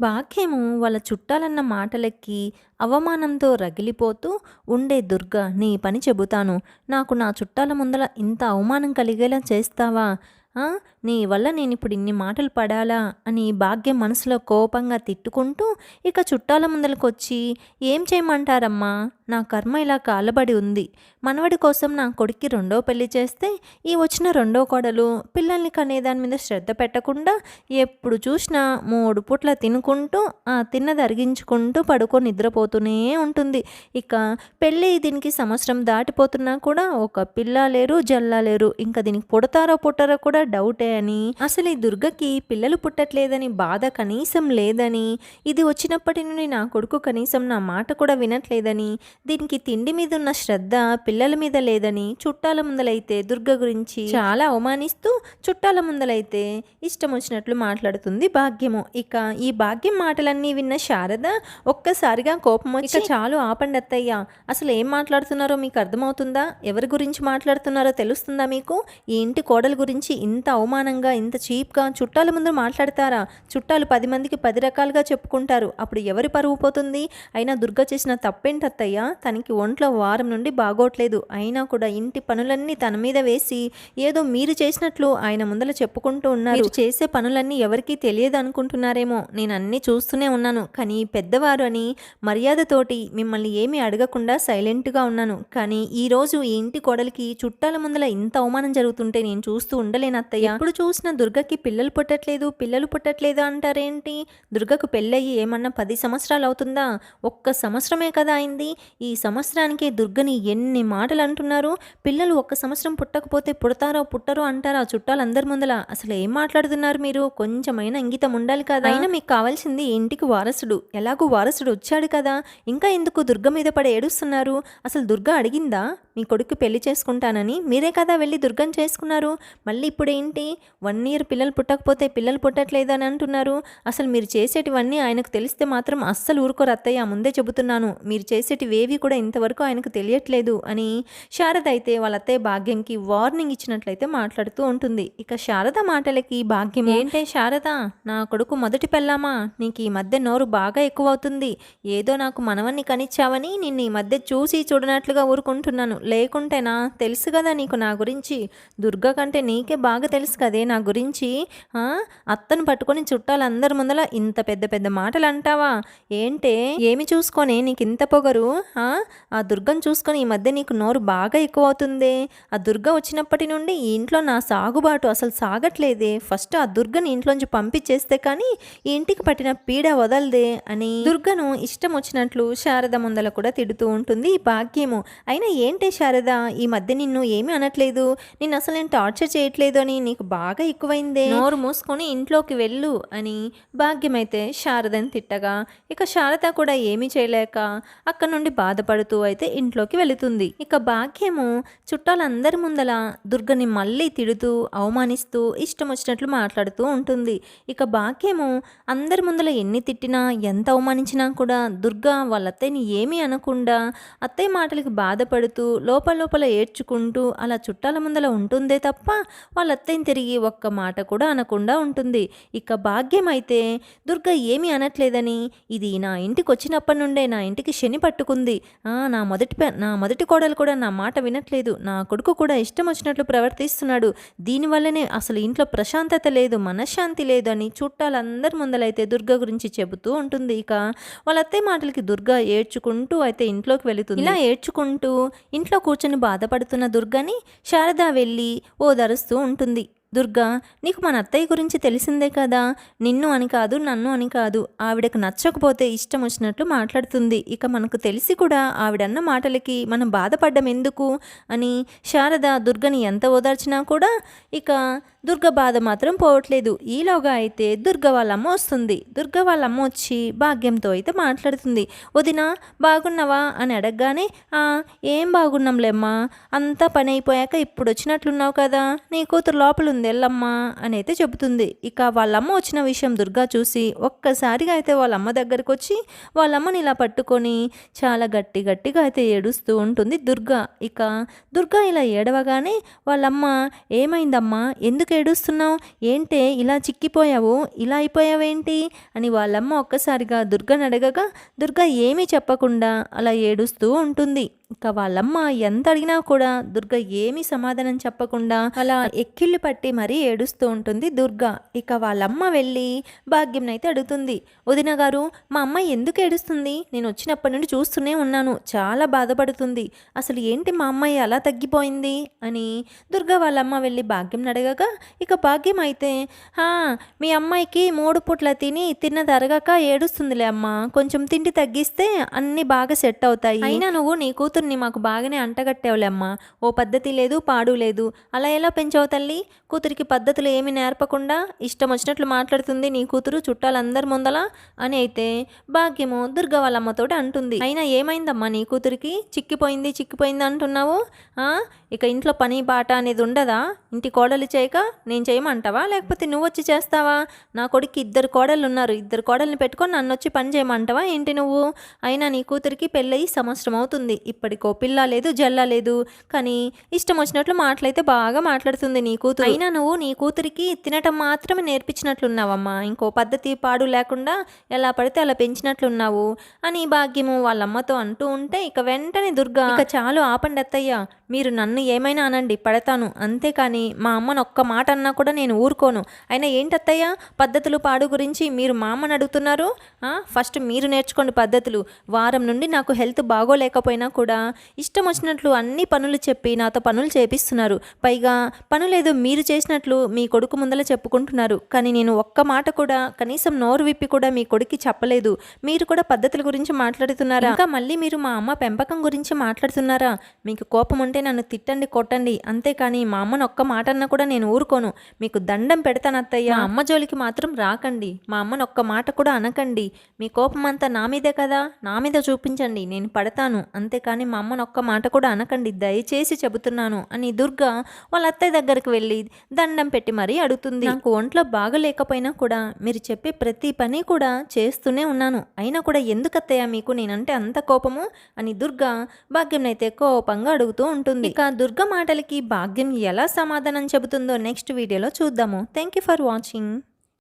భాగ్యము వాళ్ళ చుట్టాలన్న మాటలెక్కి అవమానంతో రగిలిపోతూ ఉండే దుర్గ నీ పని చెబుతాను. నాకు నా చుట్టాల ముందల ఇంత అవమానం కలిగేలా చేస్తావా? నీ వల్ల నేను ఇప్పుడు ఇన్ని మాటలు పడాలా? అని భాగ్యం మనసులో కోపంగా తిట్టుకుంటూ ఇక చుట్టాల ముందలకు వచ్చి ఏం చేయమంటారమ్మా? నా కర్మ ఇలా కాలబడి ఉంది. మనవడి కోసం నా కొడుక్కి రెండో పెళ్ళి చేస్తే ఈ వచ్చిన రెండో కోడలు పిల్లల్ని కనే దాని మీద శ్రద్ధ పెట్టకుండా ఎప్పుడు చూసినా మూడు పూట్ల తినుకుంటూ ఆ తిన్నది అరిగించుకుంటూ పడుకో నిద్రపోతూనే ఉంటుంది. ఇక పెళ్ళి దీనికి సంవత్సరం దాటిపోతున్నా కూడా ఒక పిల్ల లేరు జల్లా లేరు. ఇంకా దీనికి పుడతారో పుట్టారో కూడా డౌటే అని. అసలు ఈ దుర్గకి పిల్లలు పుట్టట్లేదని బాధ కనీసం లేదని. ఇది వచ్చినప్పటి నుండి నా కొడుకు కనీసం నా మాట కూడా వినట్లేదని. దీనికి తిండి మీద ఉన్న శ్రద్ధ పిల్లల మీద లేదని చుట్టాల ముందలైతే దుర్గ గురించి చాలా అవమానిస్తూ చుట్టాల ముందలైతే ఇష్టం వచ్చినట్లు మాట్లాడుతుంది భాగ్యము. ఇక ఈ భాగ్యం మాటలన్నీ విన్న శారద ఒక్కసారిగా కోపం వచ్చి "ఇక చాలు ఆపండి అత్తయ్య. అసలు ఏం మాట్లాడుతున్నారో మీకు అర్థమవుతుందా? ఎవరి గురించి మాట్లాడుతున్నారో తెలుస్తుందా మీకు? ఈ ఇంటి కోడల గురించి ఇంత అవమానంగా ఇంత చీప్గా చుట్టాల ముందు మాట్లాడతారా? చుట్టాలు పది మందికి పది రకాలుగా చెప్పుకుంటారు. అప్పుడు ఎవరి పరువు పోతుంది? అయినా దుర్గ చేసిన తప్పేంటత్తయ్య తనకి ఒంట్లో వారం నుండి బాగోట్లేదు. అయినా కూడా ఇంటి పనులన్నీ తన మీద వేసి ఏదో మీరు చేసినట్లు ఆయన ముందల చెప్పుకుంటూ ఉన్నారు. చేసే పనులన్నీ ఎవరికీ తెలియదు అనుకుంటున్నారేమో. నేను అన్నీ చూస్తూనే ఉన్నాను. కానీ పెద్దవారు అని మర్యాదతోటి మిమ్మల్ని ఏమీ అడగకుండా సైలెంట్గా ఉన్నాను. కానీ ఈరోజు ఈ ఇంటి కోడలికి చుట్టాల ముందల ఇంత అవమానం జరుగుతుంటే నేను చూస్తూ ఉండలేను అత్తయ్య. ఎప్పుడు చూసిన దుర్గకి పిల్లలు పుట్టట్లేదు పిల్లలు పుట్టట్లేదు అంటారేంటి? దుర్గకు పెళ్ళయ్యి ఏమన్నా పది సంవత్సరాలు అవుతుందా? ఒక్క సంవత్సరమే కదా అయింది. ఈ సంవత్సరానికి దుర్గని ఎన్ని మాటలు అంటున్నారు? పిల్లలు ఒక్క సంవత్సరం పుట్టకపోతే పుడతారో పుట్టరో అంటారా చుట్టాలందరి ముందల. అసలు ఏం మాట్లాడుతున్నారు మీరు? కొంచెమైనా ఇంగితం ఉండాలి కదా. అయినా మీకు కావాల్సింది ఇంటికి వారసుడు. ఎలాగో వారసుడు వచ్చాడు కదా. ఇంకా ఎందుకు దుర్గ మీద పడి ఏడుస్తున్నారు? అసలు దుర్గ అడిగిందా? మీ కొడుకు పెళ్ళి చేసుకుంటానని మీరే కదా వెళ్ళి దుర్గం చేసుకున్నారు. మళ్ళీ ఇప్పుడు ఏంటి? వన్ ఇయర్ పిల్లలు పుట్టకపోతే పిల్లలు పుట్టట్లేదు అని అంటున్నారు. అసలు మీరు చేసేటివన్నీ ఆయనకు తెలిస్తే మాత్రం అస్సలు ఊరుకోరు అత్తయ్య ముందే చెబుతున్నాను. మీరు చేసేటివేవి కూడా ఇంతవరకు ఆయనకు తెలియట్లేదు అని శారద అయితే వాళ్ళ అత్తయ్య భాగ్యంకి వార్నింగ్ ఇచ్చినట్లయితే మాట్లాడుతూ ఉంటుంది. ఇక శారద మాటలకి భాగ్యం ఏంటే శారద? నా కొడుకు మొదటి పెళ్ళామా? నీకు ఈ మధ్య నోరు బాగా ఎక్కువ అవుతుంది ఏదో నాకు మనవన్ని కనిచ్చావని నిన్ను ఈ మధ్య చూసి చూడనట్లుగా ఊరుకుంటున్నాను. లేకుంటేనా? తెలుసు కదా నీకు నా గురించి. దుర్గ కంటే నీకే బాగా తెలుసు కదే నా గురించి. అత్తను పట్టుకొని చుట్టాలందరి ముందల ఇంత పెద్ద పెద్ద మాటలు అంటావా? ఏంటే? ఏమి చూసుకొని నీకు ఇంత పొగరు? ఆ? దుర్గను చూసుకొని ఈ మధ్య నీకు నోరు బాగా ఎక్కువ అవుతుంది ఆ దుర్గ వచ్చినప్పటి నుండి ఈ ఇంట్లో నా సాగుబాటు అసలు సాగట్లేదే. ఫస్ట్ ఆ దుర్గని ఇంట్లోంచి పంపించేస్తే కానీ ఈ ఇంటికి పట్టిన పీడ వదలదే అని దుర్గను ఇష్టం వచ్చినట్లు శారద ముందల కూడా తిడుతూ ఉంటుంది ఈ భాగ్యము. అయినా ఏంటే శారద ఈ మధ్య నిన్ను ఏమీ అనట్లేదు. నిన్ను అసలు నేను టార్చర్ చేయట్లేదు అని నీకు బాగా ఎక్కువైందే. నోరు మూసుకొని ఇంట్లోకి వెళ్ళు అని భాగ్యమైతే శారదని తిట్టగా ఇక శారద కూడా ఏమీ చేయలేక అక్కడ నుండి బాధపడుతూ అయితే ఇంట్లోకి వెళుతుంది. ఇక భాగ్యము చుట్టాలందరి ముందల దుర్గని మళ్ళీ తిడుతూ అవమానిస్తూ ఇష్టం వచ్చినట్లు మాట్లాడుతూ ఉంటుంది. ఇక భాగ్యము అందరి ముందల ఎన్ని తిట్టినా ఎంత అవమానించినా కూడా దుర్గా వాళ్ళ అత్తయ్యని ఏమీ అనకుండా అత్తయ్య మాటలకి బాధపడుతూ లోపల లోపల ఏడ్చుకుంటూ అలా చుట్టాల ముందల ఉంటుందే తప్ప వాళ్ళ అత్తయ్యని తిరిగి ఒక్క మాట కూడా అనకుండా ఉంటుంది. ఇక భాగ్యం అయితే దుర్గ ఏమీ అనట్లేదని ఇది నా ఇంటికి వచ్చినప్పటి నుండే నా ఇంటికి శని పట్టుకుంది. ఆ, నా మొదటి నా మొదటి కోడలు కూడా నా మాట వినట్లేదు. నా కొడుకు కూడా ఇష్టం వచ్చినట్లు ప్రవర్తిస్తున్నాడు. దీనివల్లనే అసలు ఇంట్లో ప్రశాంతత లేదు మనశ్శాంతి లేదు అని చుట్టాలందరి ముందలైతే దుర్గ గురించి చెబుతూ ఉంటుంది. ఇక వాళ్ళ అత్తయ్య మాటలకి దుర్గ ఏడ్చుకుంటూ అయితే ఇంట్లోకి వెళుతుంది. ఇలా ఏడ్చుకుంటూ ఇంట్లో కూర్చొని బాధపడుతున్న దుర్గని శారద వెళ్ళి ఓదరుస్తూ ఉంటుంది. దుర్గా నీకు మన అత్తయ్య గురించి తెలిసిందే కదా? నిన్ను అని కాదు నన్ను అని కాదు. ఆవిడకు నచ్చకపోతే ఇష్టం వచ్చినట్లు మాట్లాడుతుంది. ఇక మనకు తెలిసి కూడా ఆవిడన్న మాటలకి మనం బాధపడ్డం ఎందుకు? అని శారద దుర్గని ఎంత ఓదార్చినా కూడా ఇక దుర్గ బాధ మాత్రం పోవట్లేదు. ఈలోగా అయితే దుర్గ వాళ్ళ అమ్మ వస్తుంది. దుర్గ వాళ్ళ అమ్మ వచ్చి భాగ్యంతో అయితే మాట్లాడుతుంది. వదిన బాగున్నావా? అని అడగగానే ఏం బాగున్నాంలేమ్మా అంతా పని అయిపోయాక ఇప్పుడు వచ్చినట్లున్నావు కదా. నీ కూతురు లోపల ఉంది ఎల్లమ్మా అని అయితే చెబుతుంది. ఇక వాళ్ళమ్మ వచ్చిన విషయం దుర్గా చూసి ఒక్కసారిగా అయితే వాళ్ళ అమ్మ దగ్గరకు వచ్చి వాళ్ళమ్మని ఇలా పట్టుకొని చాలా గట్టి గట్టిగా అయితే ఏడుస్తూ ఉంటుంది దుర్గా. ఇక దుర్గా ఇలా ఏడవగానే వాళ్ళమ్మ ఏమైందమ్మా? ఎందుకు ఏడుస్తున్నావు? ఏంటే ఇలా చిక్కిపోయావు? ఇలా అయిపోయావేంటి? అని వాళ్ళమ్మ ఒక్కసారిగా దుర్గను అడగగా దుర్గ ఏమీ చెప్పకుండా? అలా ఏడుస్తూ ఉంటుంది. ఇక వాళ్ళమ్మ ఎంత అడిగినా కూడా దుర్గ ఏమీ సమాధానం చెప్పకుండా అలా ఎక్కిళ్ళు పట్టి మరీ ఏడుస్తూ ఉంటుంది దుర్గ. ఇక వాళ్ళమ్మ వెళ్ళి భాగ్యంనైతే అడుగుతుంది. వదిన గారు మా అమ్మ ఎందుకు ఏడుస్తుంది? నేను వచ్చినప్పటి నుండి చూస్తూనే ఉన్నాను. చాలా బాధపడుతుంది. అసలు ఏంటి మా అమ్మాయి అలా తగ్గిపోయింది? అని దుర్గ వాళ్ళమ్మ వెళ్ళి భాగ్యం అడగగా ఇక భాగ్యం అయితే "హా, మీ అమ్మాయికి మూడు పూట్ల తిని తిన్న తరగాక ఏడుస్తుందిలే అమ్మ. కొంచెం తిండి తగ్గిస్తే అన్నీ బాగా సెట్ అవుతాయి. అయినా నువ్వు నీకు కూతుర్ని మాకు బాగానే అంటగట్టేవులేమ్మా ఓ పద్ధతి లేదు పాడు లేదు. అలా ఎలా పెంచావు తల్లి? కూతురికి పద్ధతులు ఏమి నేర్పకుండా ఇష్టం వచ్చినట్లు మాట్లాడుతుంది నీ కూతురు చుట్టాలందరి ముందల? అని అయితే భాగ్యము దుర్గ వాళ్ళ అంటుంది. అయినా ఏమైందమ్మా నీ కూతురికి? చిక్కిపోయింది చిక్కిపోయింది అంటున్నావు? ఇక ఇంట్లో పని బాట అనేది ఉండదా? ఇంటి కోడలు చేయక నేను చేయమంటావా? లేకపోతే నువ్వు వచ్చి చేస్తావా? నా కొడుకు ఇద్దరు కోడలు ఉన్నారు ఇద్దరు కోడల్ని పెట్టుకొని నన్ను వచ్చి పని చేయమంటావా? ఏంటి నువ్వు? అయినా నీ కూతురికి పెళ్ళయి సంవత్సరం అవుతుంది ఇప్పటికో పిల్ల లేదు జల్ల లేదు. కానీ ఇష్టం వచ్చినట్లు మాటలైతే బాగా మాట్లాడుతుంది నీ కూతురు. అయినా నువ్వు నీ కూతురికి తినటం మాత్రమే నేర్పించినట్లున్నావమ్మా. ఇంకో పద్ధతి పాడు లేకుండా ఎలా పడితే అలా పెంచినట్లున్నావు అని భాగ్యము వాళ్ళ అమ్మతో అంటూ ఉంటే ఇక వెంటనే దుర్గా ఇక చాలు ఆపండి అత్తయ్య. మీరు నన్ను ఏమైనా అనండి పడతాను. అంతేకాని మా అమ్మను ఒక్క మాట అన్నా కూడా నేను ఊరుకోను. అయినా ఏంటత్తయ్య పద్ధతులు పాడు గురించి మీరు మా అమ్మని అడుగుతున్నారు? ఫస్ట్ మీరు నేర్చుకోండి పద్ధతులు. వారం నుండి నాకు హెల్త్ బాగోలేకపోయినా కూడా ఇష్టం వచ్చినట్లు అన్ని పనులు చెప్పి నాతో పనులు చేపిస్తున్నారు. పైగా పనులేదో మీరు చేసినట్లు మీ కొడుకు ముందల చెప్పుకుంటున్నారు. కానీ నేను ఒక్క మాట కూడా కనీసం నోరు విప్పి కూడా మీ కొడుక్కి చెప్పలేదు. మీరు కూడా పద్ధతుల గురించి మాట్లాడుతున్నారా? ఇంకా మళ్ళీ మీరు మా అమ్మ పెంపకం గురించి మాట్లాడుతున్నారా? మీకు కోపం ఉంటే నన్ను తిట్టండి కొట్టండి. అంతేకాని మా అమ్మను ఒక్క మాట అన్నా కూడా నేను ఊరుకోను. మీకు దండం పెడతాను అత్తయ్య. మా అమ్మ జోలికి మాత్రం రాకండి. మా అమ్మను ఒక్క మాట కూడా అనకండి. మీ కోపం అంతా నా మీదే కదా? నా మీద చూపించండి. నేను పడతాను. అంతేకాని మా అమ్మను ఒక్క మాట కూడా అనకండి. దయచేసి చెబుతున్నాను అని దుర్గా వాళ్ళ అత్తయ్య దగ్గరికి వెళ్ళి దండం పెట్టి మరీ అడుగుతుంది. నాకు ఒంట్లో బాగలేకపోయినా కూడా మీరు చెప్పే ప్రతి పని కూడా చేస్తూనే ఉన్నాను. అయినా కూడా ఎందుకు అత్తయ్య మీకు నేనంటే అంత కోపము? అని దుర్గా భాగ్యం అయితే కోపంగా అడుగుతూ ఉంటుంది ఇక దుర్గ మాటలకి భాగ్యం ఎలా సమాధానం చెబుతుందో నెక్స్ట్ వీడియోలో చూద్దాము. Thank you for watching